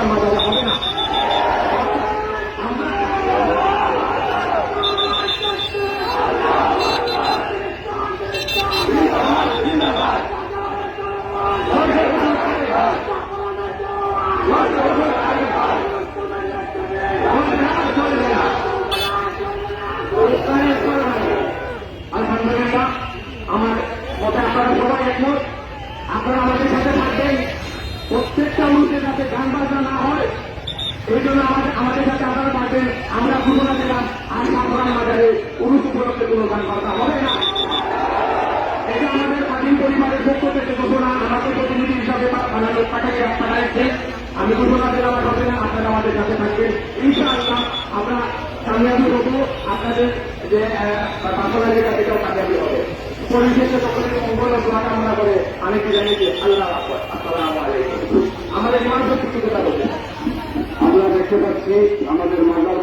আপনার মাজারে হবে না। আমার মতে আপনারা সবাই একমত। আপনারা আমাদের সাথে থাকবেন। প্রত্যেকটা মুহূর্তে যাতে গান বাজনা এই জন্য আমাদের আমাদের সাথে আপনারা থাকবেন, আমরা ঘোষণা দিলাম আর সাধারণ বাজারে পুরুষ উপলক্ষে কোনো গান বাজনা হবে না। এটা আমাদের স্বাধীন পরিবারের পক্ষ থেকে ঘোষণা আমাকে প্রতিনিধি হিসাবে পাঠাইছে পাঠাইছে আমি ঘোষণা দিলাম হবে না, আপনারা আমাদের সাথে থাকবেন। ইনশাআল্লাহ আমরা কামিয়াবি হব, আপনাদের যে বাসনা যেটা এটাও কামিয়াবি হবে। পরিশেষে সকলের মঙ্গল কামনা করে আমি কি জানি যে আল্লাহ আসসালামু আমাদের ইমান আমাদের মাজার